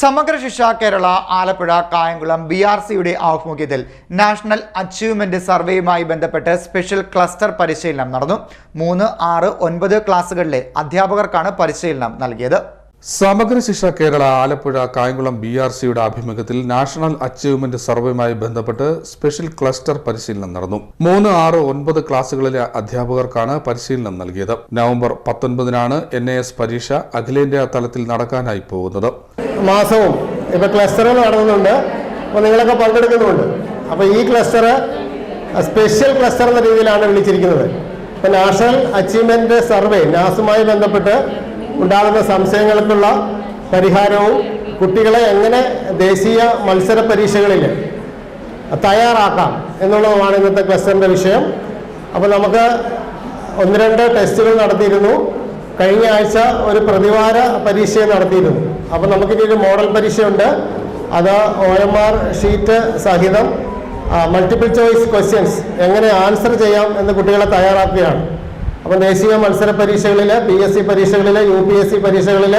സമഗ്ര Shiksha Kerala Alappuzha Kayamkulam B R സിയുടെ ആഭിമുഖ്യത്തിൽ നാഷണൽ അച്ചീവ്മെന്റ് സർവേയുമായി ബന്ധപ്പെട്ട് സ്പെഷ്യൽ ക്ലസ്റ്റർ പരിശീലനം നടന്നു. മൂന്ന് ആറ് ഒൻപത് ക്ലാസുകളിലെ അധ്യാപകർക്കാണ് പരിശീലനം നൽകിയത്. സമഗ്ര ശിക്ഷ കേരള ആലപ്പുഴ കായംകുളം ബി ആർ സിയുടെ ആഭിമുഖ്യത്തിൽ നാഷണൽ അച്ചീവ്മെന്റ് സർവേയുമായി ബന്ധപ്പെട്ട് സ്പെഷ്യൽ ക്ലസ്റ്റർ പരിശീലനം നടന്നു. മൂന്ന് ആറ് ഒൻപത് ക്ലാസുകളിലെ അധ്യാപകർക്കാണ് പരിശീലനം നൽകിയത്. നവംബർ പത്തൊൻപതിനാണ് എൻ എ എസ് പരീക്ഷ അഖിലേന്ത്യാ തലത്തിൽ നടക്കാനായി പോകുന്നത്. മാസവും ഇപ്പോൾ ക്ലസ്റ്ററുകൾ നടത്തുന്നുണ്ട് അപ്പോൾ നിങ്ങളൊക്കെ പങ്കെടുക്കുന്നുമുണ്ട്. അപ്പോൾ ഈ ക്ലസ്റ്റർ സ്പെഷ്യൽ ക്ലസ്റ്റർ എന്ന രീതിയിലാണ് വിളിച്ചിരിക്കുന്നത്. ഇപ്പോൾ നാഷണൽ അച്ചീവ്മെന്റ് സർവേ നാസുമായി ബന്ധപ്പെട്ട് ഉണ്ടാകുന്ന സംശയങ്ങൾക്കുള്ള പരിഹാരവും കുട്ടികളെ എങ്ങനെ ദേശീയ മത്സര പരീക്ഷകളിൽ തയ്യാറാക്കാം എന്നുള്ളതുമാണ് ഇന്നത്തെ ക്ലസ്റ്ററിന്റെ വിഷയം. അപ്പോൾ നമുക്ക് ഒന്ന് രണ്ട് ടെസ്റ്റുകൾ നടത്തിയിരുന്നു. കഴിഞ്ഞ ആഴ്ച ഒരു പ്രതിവാര പരീക്ഷ നടത്തിയിരുന്നു. അപ്പോൾ നമുക്കിനി ഒരു മോഡൽ പരീക്ഷയുണ്ട്. അത് ഒ എം ആർ ഷീറ്റ് സഹിതം മൾട്ടിപ്പിൾ ചോയ്സ് ക്വസ്റ്റ്യൻസ് എങ്ങനെ ആൻസർ ചെയ്യാം എന്ന് കുട്ടികളെ തയ്യാറാക്കുകയാണ്. അപ്പം ദേശീയ മത്സര പരീക്ഷകളിൽ പി എസ് സി പരീക്ഷകളിൽ യു പി എസ് സി പരീക്ഷകളിൽ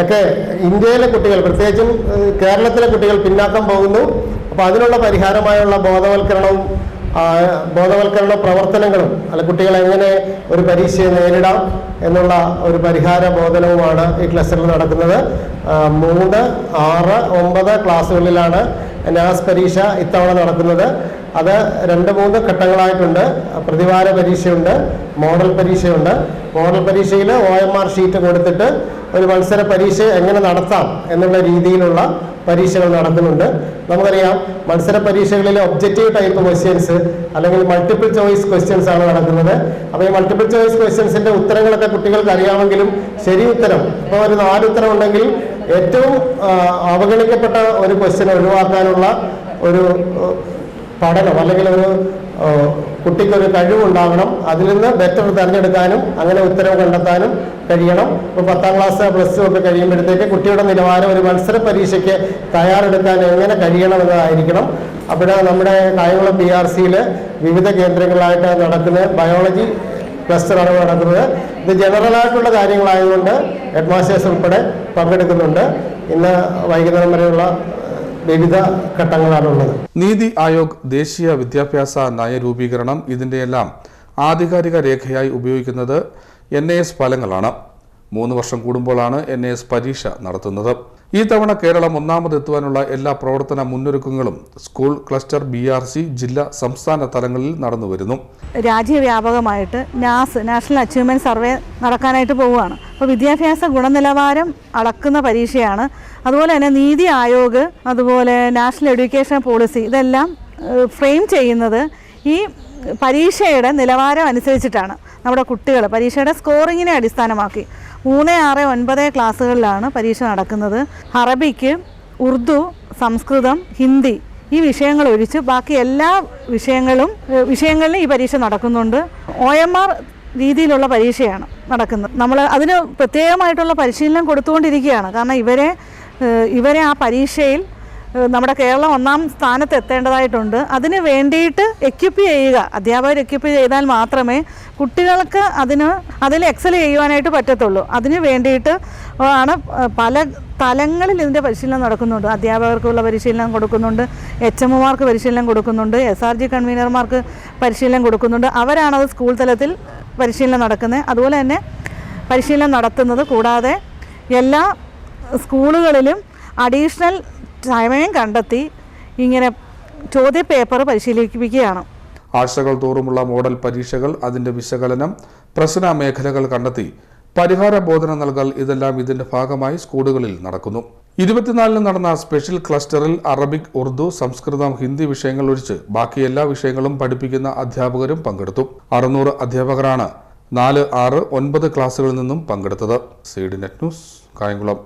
ഒക്കെ ഇന്ത്യയിലെ കുട്ടികൾ പ്രത്യേകിച്ചും കേരളത്തിലെ കുട്ടികൾ പിന്നാക്കം പോകുന്നു. അപ്പോൾ അതിനുള്ള പരിഹാരമായുള്ള ബോധവൽക്കരണവും ബോധവൽക്കരണ പ്രവർത്തനങ്ങളും അല്ല കുട്ടികൾ എങ്ങനെ ഒരു പരീക്ഷയെ നേരിടാം എന്നുള്ള ഒരു പരിഹാര ബോധനവുമാണ് ഈ ക്ലസ്റ്ററിൽ നടക്കുന്നത്. മൂന്ന് ആറ് ഒമ്പത് ക്ലാസ്സുകളിലാണ് നാസ് പരീക്ഷ ഇത്തവണ നടക്കുന്നത്. അത് രണ്ട് മൂന്ന് ഘട്ടങ്ങളായിട്ടുണ്ട്. പ്രതിവാര പരീക്ഷയുണ്ട് മോഡൽ പരീക്ഷയുണ്ട്. മോഡൽ പരീക്ഷയിൽ ഒ എം ആർ ഷീറ്റ് കൊടുത്തിട്ട് ഒരു മത്സര പരീക്ഷ എങ്ങനെ നടത്താം എന്നുള്ള രീതിയിലുള്ള പരീക്ഷകൾ നടക്കുന്നുണ്ട്. നമുക്കറിയാം മത്സര പരീക്ഷകളിലെ ഒബ്ജക്റ്റീവ് ടൈപ്പ് ക്വസ്റ്റ്യൻസ് അല്ലെങ്കിൽ മൾട്ടിപ്പിൾ ചോയ്സ് ക്വസ്റ്റ്യൻസ് ആണ് നടക്കുന്നത്. അപ്പോൾ ഈ മൾട്ടിപ്പിൾ ചോയ്സ് ക്വസ്റ്റ്യൻസിന്റെ ഉത്തരങ്ങളൊക്കെ കുട്ടികൾക്ക് അറിയാമെങ്കിലും ശരി ഉത്തരം. ഇപ്പോൾ ഒരു നാല് ഉത്തരം ഉണ്ടെങ്കിൽ ഏറ്റവും അവഗണിക്കപ്പെട്ട ഒരു ക്വസ്റ്റ്യൻ ഒഴിവാക്കാനുള്ള ഒരു പഠനം അല്ലെങ്കിൽ ഒരു കുട്ടിക്കൊരു കഴിവുണ്ടാകണം. അതിൽ നിന്ന് ബെറ്റർ തിരഞ്ഞെടുക്കാനും അങ്ങനെ ഉത്തരവ് കണ്ടെത്താനും കഴിയണം. ഇപ്പോൾ പത്താം ക്ലാസ് പ്ലസ് ടു ഒക്കെ കഴിയുമ്പോഴത്തേക്ക് കുട്ടിയുടെ നിലവാരം ഒരു മത്സര പരീക്ഷയ്ക്ക് തയ്യാറെടുക്കാൻ എങ്ങനെ കഴിയണമെന്നതായിരിക്കണം അവിടെ നമ്മുടെ കായംകുളം പി ആർ സിയിൽ വിവിധ കേന്ദ്രങ്ങളായിട്ട് നടക്കുന്ന ബയോളജി ക്ലസ്റ്ററാണ് നടക്കുന്നത്. ഇത് ജനറൽ ആയിട്ടുള്ള കാര്യങ്ങളായതുകൊണ്ട് ഹെഡ് മാസ്റ്റേഴ്സ് ഉൾപ്പെടെ പങ്കെടുക്കുന്നുണ്ട്. ഇന്ന് വൈകുന്നേരം വരെയുള്ള വിവിധ ഘട്ടങ്ങളാണുള്ളത്. നീതി ആയോഗ് ദേശീയ വിദ്യാഭ്യാസ നയരൂപീകരണം ഇതിന്റെയെല്ലാം ആധികാരിക രേഖയായി ഉപയോഗിക്കുന്നത് എൻ എ എസ് ഫലങ്ങളാണ്. മൂന്ന് വർഷം കൂടുമ്പോഴാണ് എൻ എസ് പരീക്ഷ നടത്തുന്നത്. ഈ തവണ കേരളം ഒന്നാമതെത്തുവാനുള്ള എല്ലാ പ്രവർത്തന മുന്നൊരുക്കങ്ങളും school cluster B R C ജില്ലാ സംസ്ഥാന തലങ്ങളിൽ നടന്നുവരുന്നു രാജ്യവ്യാപകമായിട്ട് നാസ് നാഷണൽ അച്ചീവ്മെന്റ് സർവേ നടക്കാനായിട്ട് പോവുകയാണ്. അപ്പോൾ വിദ്യാഭ്യാസ ഗുണനിലവാരം അളക്കുന്ന പരീക്ഷയാണ്. അതുപോലെ തന്നെ നീതി ആയോഗ് അതുപോലെ നാഷണൽ എഡ്യൂക്കേഷൻ പോളിസി ഇതെല്ലാം ഫ്രെയിം ചെയ്യുന്നത് ഈ പരീക്ഷയുടെ നിലവാരം അനുസരിച്ചിട്ടാണ്. നമ്മുടെ കുട്ടികൾ പരീക്ഷയുടെ സ്കോറിങ്ങിനെ അടിസ്ഥാനമാക്കി മൂന്ന് ആറ് ഒൻപത് ക്ലാസ്സുകളിലാണ് പരീക്ഷ നടക്കുന്നത്. അറബിക്ക് ഉറുദു സംസ്കൃതം ഹിന്ദി ഈ വിഷയങ്ങൾ ഒഴിച്ച് ബാക്കി എല്ലാ വിഷയങ്ങളും വിഷയങ്ങളിലും ഈ പരീക്ഷ നടക്കുന്നുണ്ട്. ഒ എം ആർ രീതിയിലുള്ള പരീക്ഷയാണ് നടക്കുന്നത്. നമ്മൾ അതിന് പ്രത്യേകമായിട്ടുള്ള പരിശീലനം കൊടുത്തുകൊണ്ടിരിക്കുകയാണ്. കാരണം ഇവരെ ഇവരെ ആ പരീക്ഷയിൽ നമ്മുടെ കേരളം ഒന്നാം സ്ഥാനത്ത് എത്തേണ്ടതായിട്ടുണ്ട്. അതിന് വേണ്ടിയിട്ട് എക്യുപ്പ് ചെയ്യുക. അധ്യാപകർ എക്യുപ്പ് ചെയ്താൽ മാത്രമേ കുട്ടികൾക്ക് അതിന് അതിൽ എക്സൽ ചെയ്യുവാനായിട്ട് പറ്റത്തുള്ളൂ. അതിന് വേണ്ടിയിട്ട് ആണ് പല തലങ്ങളിൽ ഇതിന്റെ പരിശീലനം നടക്കുന്നുണ്ട്. അധ്യാപകർക്കുള്ള പരിശീലനം കൊടുക്കുന്നുണ്ട്. എച്ച് എമ്മുമാർക്ക് പരിശീലനം കൊടുക്കുന്നുണ്ട്. എസ് ആർ ജി കൺവീനർമാർക്ക് പരിശീലനം കൊടുക്കുന്നുണ്ട്. അവരാണത് സ്കൂൾ തലത്തിൽ പരിശീലനം നടക്കുന്നത്. അതുപോലെ തന്നെ പരിശീലനം നടത്തുന്നത് കൂടാതെ എല്ലാ സ്കൂളുകളിലും അഡീഷണൽ സമയം കണ്ടെത്തി ഇങ്ങനെ ചോദ്യപേപ്പർ പരിശീലിപ്പിക്കുകയാണ്. ആഴ്ചകൾ തോറുമുള്ള മോഡൽ പരീക്ഷകൾ അതിന്റെ വിശകലനം പ്രശ്ന മേഖലകൾ കണ്ടെത്തി പരിഹാര ബോധന നൽകൽ ഇതെല്ലാം ഇതിന്റെ ഭാഗമായി സ്കൂളുകളിൽ നടക്കുന്നു. ഇരുപത്തിനാലിന് നടന്ന സ്പെഷ്യൽ ക്ലസ്റ്ററിൽ അറബിക് ഉറുദു സംസ്കൃതം ഹിന്ദി വിഷയങ്ങൾ ഒഴിച്ച് ബാക്കി എല്ലാ വിഷയങ്ങളും പഠിപ്പിക്കുന്ന അധ്യാപകരും പങ്കെടുത്തു. അറുന്നൂറ് അധ്യാപകരാണ് നാല് ആറ് ഒൻപത് ക്ലാസ്സുകളിൽ നിന്നും പങ്കെടുത്തത്. Seed net news Kayamkulam.